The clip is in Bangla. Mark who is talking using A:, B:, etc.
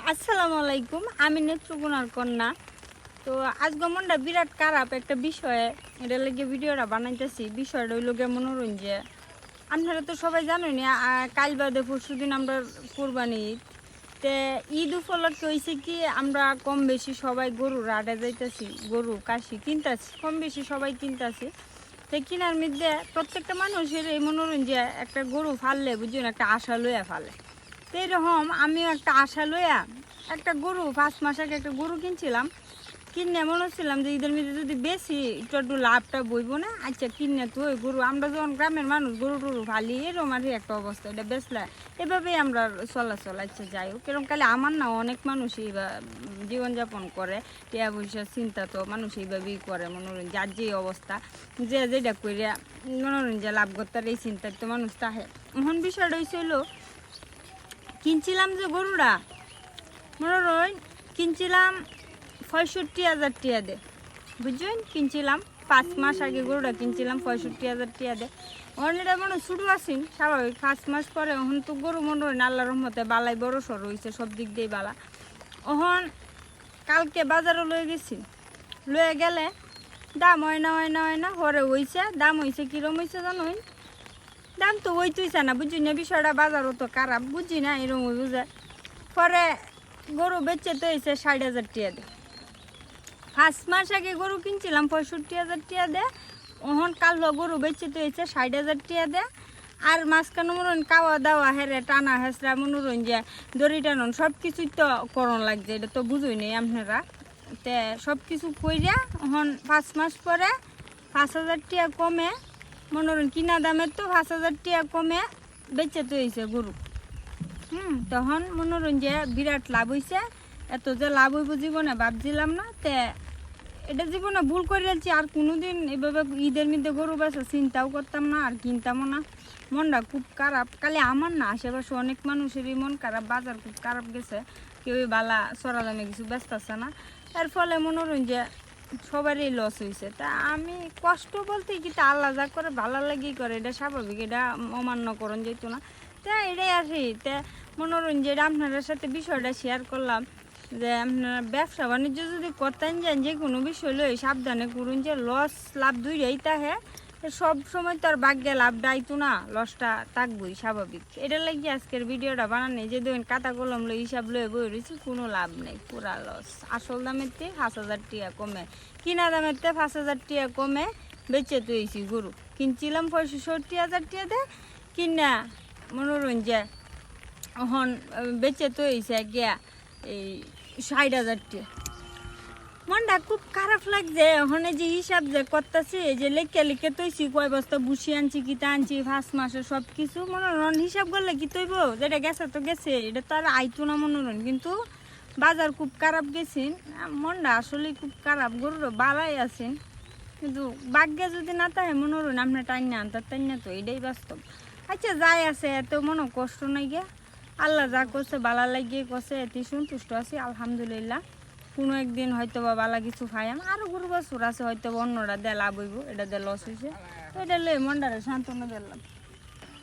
A: আসসালামু আলাইকুম, আমি নেত্রকোনার কন্যা। তো আজ মনটা বিরাট খারাপ একটা বিষয়ে, এটা লেগে ভিডিওটা বানাইতেছি। বিষয়টা হইল গিয়ে মনোরঞ্জন আপনারা তো সবাই জানেন কাল বাদে পরশু দিন আমরা কোরবানি ঈদ। তে ঈদ উপলক্ষে হয়েছে কি, আমরা কম বেশি সবাই গরু রাডে যাইতেছি, গরু কাশি কিনতেছি, কম বেশি সবাই কিনতেছি। তো কিনার মধ্যে প্রত্যেকটা মানুষের এই মনোরঞ্জে একটা গরু ফাললে বুঝুন একটা আশা লইয়া ফালে। তো এরকম আমিও একটা আশা লইয়া একটা গরু, পাঁচ মাস আগে একটা গরু কিনছিলাম। কিনে মনে হচ্ছিলাম যে ঈদের মধ্যে যদি বেশি, একটু একটু লাভটা বইব না? আচ্ছা কিনে তো ওই গরু। আমরা যখন গ্রামের মানুষ, গরু টরু ফালি এরকম আর একটা অবস্থা। এটা বেসলা এভাবেই আমরা চলাচল আচ্ছা যাই হোক। এরকম কালে আমার না, অনেক মানুষই বা জীবনযাপন করে। টিয়া পয়সা চিন্তা তো মানুষ এইভাবেই করে মনোরঞ্জন যার যে অবস্থা। যে যেটা করে মনোরঞ্জন লাভ করতে এই চিন্তায় তো মানুষ তাহে এখন বিষয়টা হয়েছিল কিনছিলাম যে গরুরা মনে রই কিনছিলাম পঁয়ষট্টি হাজার টিয়া দে। বুঝছেন? কিনছিলাম পাঁচ মাস আগে গরুটা কিনছিলাম পঁয়ষট্টি হাজার টিয়া দে। এটা মনে শুরু আসিন স্বাভাবিক। পাঁচ মাস পরে এখন তো গরু মনে হয় না, আল্লাহর রহমতে বালাই বড় সড় হয়েছে সব দিক দিয়ে বালা। ওহন কালকে বাজারে লয়ে গেছি। লয়ে গেলে দাম হয় না হয় না হয় না, হরে হইছে, দাম হয়েছে কিরম হয়েছে জানোই দাম তো ওই তুইছে না বুঝি না, বিষয়টা বাজারও তো খারাপ, বুঝি না, এরকম বুঝে পরে গরু বেচে তো হয়েছে ষাট হাজার টিয়া দে পাঁচ মাস আগে গরু কিনছিলাম পঁয়ষট্টি হাজার টিয়া দে ওহন কাল গরু বেচে তো হয়েছে ষাট হাজার টিয়া দে আর মাঝখানে হয় খাওয়া দাওয়া, হেরে টানা হেসরা মনোরঞ্জন দড়ি টানন সব কিছুই তো করণ লাগছে, এটা তো বুঝই নেই আপনারা। তে সব কিছু কইরা এখন পাঁচ মাস পরে পাঁচ হাজার টিয়া কমে মনোরঞ্জন কিনা দামের তো পাঁচ হাজার টিয়া কমে বেচে তো হয়েছে গরু। হুম, তখন মনোরঞ্জে বিরাট লাভ হয়েছে এত যে লাভ হইব জীবনে ভাবছিলাম না, তে এটা জীবনে ভুল করে যাচ্ছি আর কোনোদিন এভাবে ঈদের মধ্যে গরু বেচা চিন্তাও করতাম না, আর কিনতামও না। মনটা খুব খারাপ কালে আমার না, আশেপাশে অনেক মানুষেরই মন খারাপ, বাজার খুব খারাপ গেছে কেউ বালা সরা দামে কিছু ব্যস্ত আছে না। এর ফলে মনোরঞ্জন সবারই লস হয়েছে তা আমি কষ্ট বলতে কি তা আল্লাহ যা করে, ভালো লাগেই করে, এটা স্বাভাবিক, এটা অমান্য করণ যেত না। তা এটাই আসি তা মনোরঞ্জন আপনাদের সাথে বিষয়টা শেয়ার করলাম, যে আপনারা ব্যবসা বাণিজ্য যদি করতেন যান যে কোনো বিষয় লই সাবধানে করুন যে লস লাভ দুইটাই তাহে সব সময় তো আর ভাগ্যে লাভ ডাইতো না, লসটা থাকবই স্বাভাবিক। এটা লাগি আজকের ভিডিওটা বানানি যে দেখুন কাতা কলম লই হিসাব লয়ে বই রয়েছি, কোনো লাভ নেই, পুরা লস। আসল দামের থেকে পাঁচ হাজার টিয়া কমে। কিনা দামের থেকে পাঁচ হাজার টিয়া কমে, বেচে তুইছি গরু। কিনছিলাম পঁয়ষট্টি হাজার টিয়া দে, কিনা মনোরঞ্জন এখন বেচে তো গিয়া এই ষাট হাজার টিয়া মনটা খুব খারাপ লাগছে। ওখানে যে হিসাব যে করতেছি যে লেখে লিখে তৈছি কয় বস্তা বুসি আনছি, কিতা আনছি ফার্স্ট মাসে সব কিছু মনোরণ হিসাব করলে কি তৈব যেটা গেছে তো গেছে, এটা তো আর আইতো না মনোরণ। কিন্তু বাজার খুব খারাপ গেছেন মনটা আসলে খুব খারাপ গরুর বালাই আছেন কিন্তু ভাগ্যে যদি না থাকে মনোরণ আপনার টাইন না আনতার টাইন না তো, এটাই বাস্তব। আচ্ছা যাই আছে, এত মনে কষ্ট নাই গে। আল্লাহ যা করছে বালা লাগিয়ে করছে এতে সন্তুষ্ট আছি, আলহামদুলিল্লাহ। কোনো একদিন হয়তো বা বালা কিছু খাইয়াম আরও গরু বছর আছে, হয়তো অন্যরা দেয়, লাভ হইব, এটা দিয়ে লস হয়েছে তো এটা লই মনটারে সান্ত্বনা দিলাম